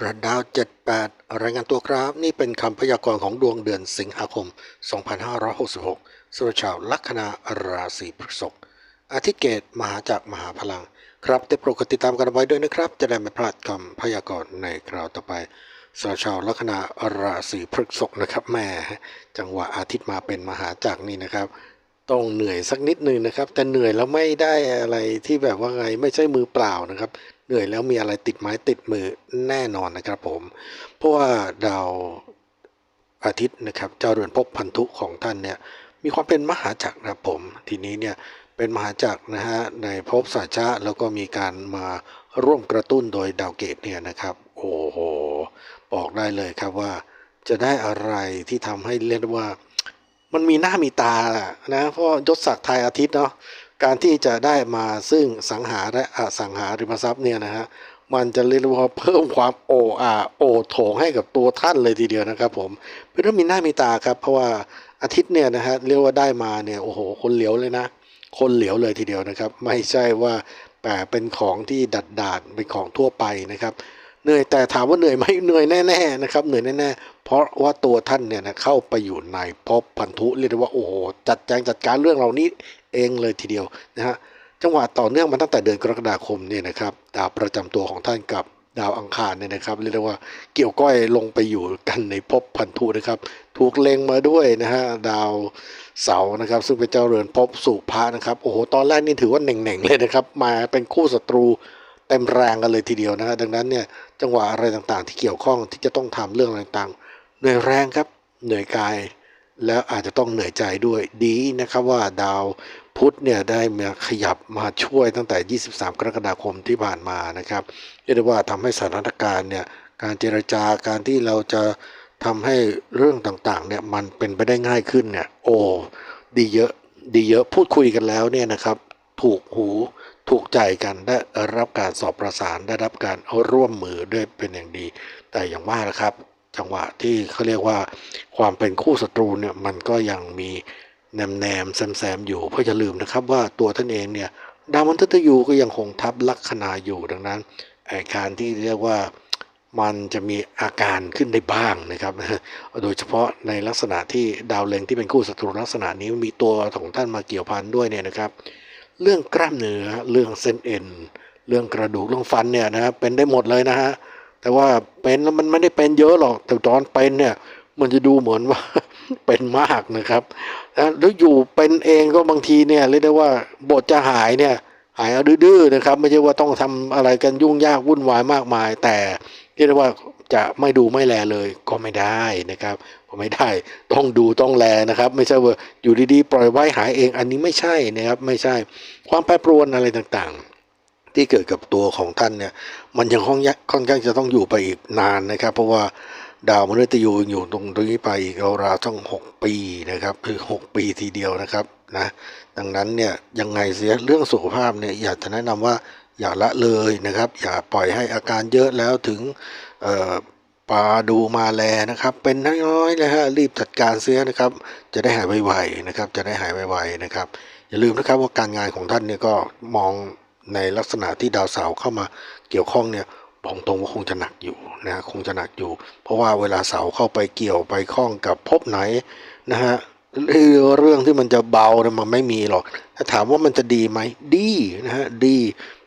รัดดาว 78 รายงานตัวครับ นี่เป็นคำพยากรณ์ของดวงเดือนสิงหาคม 2566สำหรับชาวลัคนาราศีพฤษภอาทิตย์เกตมหาจากรมหาพลัง ครับได้โปรดติดตามกันไว้ด้วยนะครับ จะได้ไม่พลาดคำพยากรณ์ในคราวต่อไปสำหรับชาวลัคนาราศีพฤษภนะครับแม่จังหวะอาทิตย์มาเป็นมหาจากรนี่นะครับต้องเหนื่อยสักนิดหนึ่งนะครับ แต่เหนื่อยแล้วไม่ได้อะไรที่แบบว่าไงไม่ใช่มือเปล่านะครับ เหนื่อยแล้วมีอะไรติดไม้ติดมือแน่นอนนะครับผม เพราะว่าดาวอาทิตย์นะครับเจ้าเรือนภพพันธุของท่านเนี่ยมีความเป็นมหาจักรนะครับผมทีนี้เนี่ยเป็นมหาจักรนะฮะในภพสัจจะแล้วก็มีการมาร่วมกระตุ้นโดยดาวเกตเนี่ยนะครับ โอ้โหบอกได้เลยครับว่า จะได้อะไรที่ทำให้เรียกว่า มันมีหน้ามีตาแหละนะเพราะยศศักดิ์ไทยอาทิตย์เนาะ การที่จะได้มาซึ่งสังหาและอสังหาริมทรัพย์เนี่ยนะฮะมันจะเรียกว่าเพิ่มความโออาโอโถงให้กับตัวท่านเลยทีเดียวนะครับผมเป็นเรื่องมีหน้ามีตาครับ เพราะว่าอาทิตย์เนี่ยนะฮะเรียกว่าได้มาเนี่ยโอ้โหคนเหลียวเลยนะ คนเหลียวเลยทีเดียวนะครับ ไม่ใช่ว่าแต่เป็นของที่ดัดดาดเป็นของทั่วไปนะครับ เหนื่อยแต่ถามว่าเหนื่อยไหมเหนื่อยแน่ๆนะครับเหนื่อยแน่ๆเพราะว่าตัวท่านเนี่ยนะเข้าไปอยู่ในภพพันธุเรียกได้ว่าโอ้โหจัดแจงจัดการเรื่องเหล่านี้เองเลยทีเดียวนะฮะจังหวะต่อเนื่องมาตั้งแต่เดือนกรกฎาคมเนี่ยนะครับดาวประจำตัวของท่านกับดาวอังคารเนี่ยนะครับเรียกได้ว่าเกี่ยวก้อยลงไปอยู่กันในภพพันธุนะครับ ถูกเล็งมาด้วยนะฮะดาวเสาร์นะครับ ซึ่งเป็นเจ้าเรือนภพสุภานะครับโอ้โหตอนแรกนี่ถือว่าเหน่งๆเลยนะครับ มาเป็นคู่ศัตรู เต็มแรงกันเลยทีเดียวนะฮะดังนั้นเนี่ยจังหวะอะไรต่างๆ ที่เกี่ยวข้องที่จะต้องทำเรื่องต่างๆเหนื่อยแรงครับเหนื่อยกายแล้วอาจจะต้องเหนื่อยใจด้วยดีนะครับว่าดาวพุธเนี่ยได้มาขยับมาช่วยตั้งแต่ 23 กรกฎาคมที่ผ่านมานะครับเรียกได้ว่าทำให้สถานการณ์เนี่ยการเจรจาการที่เราจะทำให้เรื่องต่างๆเนี่ยมันเป็นไปได้ง่ายขึ้นเนี่ยโอ้ดีเยอะดีเยอะพูดคุยกันแล้วเนี่ยนะครับถูกหูถูกใจกันได้รับการสอบประสานได้รับการร่วมมือด้วยเป็นอย่างดี แต่อย่างว่านะครับ จังหวะที่เขาเรียกว่าความเป็นคู่ศัตรูเนี่ยมันก็ยังมีแนมแนมๆแซมอยู่เพราะอย่าลืมนะครับว่าตัวท่านเองเนี่ยดาวมันทัตยูก็ยังคงทับลัคนาอยู่ดังนั้นอาการที่เรียกว่ามันจะมีอาการขึ้นได้บ้างนะครับ โดยเฉพาะในลักษณะที่ดาวเล็งที่เป็นคู่ศัตรูลักษณะนี้มีตัวของท่านมาเกี่ยวพันด้วยเนี่ยนะครับ เรื่องกล้ามเนื้อเรื่องเส้นเอ็น เรื่องกระดูกเรื่องฟันเนี่ยนะฮะเป็นได้หมดเลยนะฮะแต่ว่าเป็นแล้วมันไม่ได้เป็นเยอะหรอกแต่ตอนเป็นเนี่ยมันจะดูเหมือนว่าเป็นมากนะครับแล้วอยู่เป็นเองก็บางทีเนี่ยเรียกได้ว่าบทจะหายเนี่ยหายเอาดื้อๆนะครับ ไม่ใช่ว่าต้องทำอะไรกันยุ่งยากวุ่นวายมากมาย แต่เรียกได้ว่า จะไม่ดูไม่แลเลยก็ไม่ได้นะครับก็ไม่ได้ต้องดูต้องแลนะครับ ไม่ใช่ว่าอยู่ดีๆ ปล่อยไว้หายเองอันนี้ไม่ใช่นะครับไม่ใช่ความแปรปรวนอะไรต่างๆ ที่เกิดกับตัวของท่านเนี่ยมันยังค่อนค่อนข้างจะต้องอยู่ไปอีกนานนะครับ เพราะว่าดาวมฤตยูยังอยู่ตรงตรงนี้ไปอีกราวๆต้องหกปีนะครับคือหกปีทีเดียวนะครับนะดังนั้นเนี่ยยังไงเสียเรื่องสุขภาพเนี่ยอยากจะแนะนำว่าอย่าละเลยนะครับ อย่าปล่อยให้อาการเยอะแล้วถึง เอ่อปาดูมาแลนะครับ เป็นน้อยๆนะฮะรีบจัดการเสียนะครับ จะได้หายไวๆนะครับ จะได้หายไวๆนะครับ อย่าลืมนะครับว่าการงานของท่านเนี่ยก็มองในลักษณะที่ดาวเสาร์เข้ามาเกี่ยวข้องเนี่ยบอกตรงว่าคงจะหนักอยู่นะคงจะหนักอยู่ เพราะว่าเวลาเสาเข้าไปเกี่ยวไปข้องกับภพไหนนะฮะเรื่องที่มันจะเบาเนี่ยมันไม่มีหรอก ถ้าถามว่ามันจะดีไหมดีนะฮะดี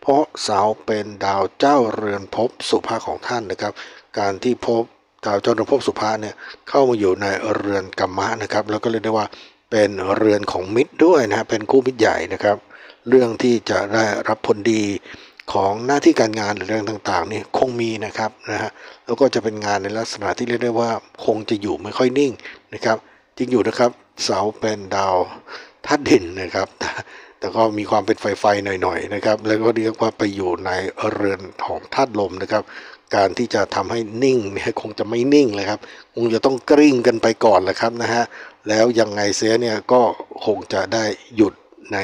เพราะเสาเป็นดาวเจ้าเรือนภพสุภาของท่านนะครับ การที่ภพดาวเจ้าเรือนภพสุภาเนี่ยเข้ามาอยู่ในเรือนกัมมะนะครับ แล้วก็เรียกได้ว่าเป็นเรือนของมิตรด้วยนะฮะเป็นคู่มิตรใหญ่นะครับ เรื่องที่จะได้รับผลดีของหน้าที่การงานหรือเรื่องต่างๆนี่คงมีนะครับนะฮะแล้วก็จะเป็นงานในลักษณะที่เรียกได้ว่าคงจะอยู่ไม่ค่อยนิ่งนะครับจริงอยู่นะครับเสาเป็นดาวธาตุดินนะครับ แต่ก็มีความเป็นไฟไฟหน่อยๆนะครับ แล้วก็เรียกว่าไปอยู่ในเรือนของธาตุลมนะครับ การที่จะทำให้นิ่งเนี่ยคงจะไม่นิ่งเลยครับ คงจะต้องกริ้งกันไปก่อนแหละครับนะฮะ แล้วยังไงเสียเนี่ยก็คงจะได้หยุดใน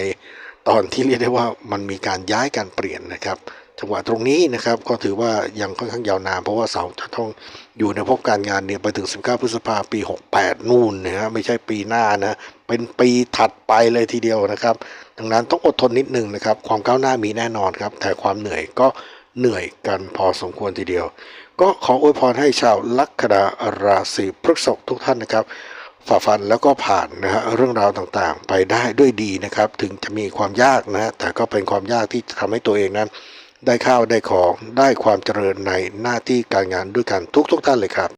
ตอนที่เรียกได้ว่ามันมีการย้ายการเปลี่ยนนะครับ จังหวะตรงนี้นะครับก็ถือว่ายังค่อนข้างยาวนานเพราะว่าเสาจะต้องอยู่ในพบการงานเนี่ยไปถึง 19 พฤษภาปี 68 นู่นนะฮะไม่ใช่ปีหน้านะเป็นปีถัดไปเลยทีเดียวนะครับ ดังนั้นต้องอดทนนิดหนึ่งนะครับ ความก้าวหน้ามีแน่นอนครับ แต่ความเหนื่อยก็เหนื่อยกันพอสมควรทีเดียว ก็ขออวยพรให้ชาวลัคนาราศีพฤษภทุกท่านนะครับฝ่าฟันแล้วก็ผ่านนะฮะเรื่องราวต่างๆ ไปได้ด้วยดีนะครับ ถึงจะมีความยากนะแต่ก็เป็นความยากที่จะทำให้ตัวเองนั้น ได้ข้าวได้ของได้ความเจริญในหน้าที่การงานด้วยกันทุกๆทท่านเลยครับ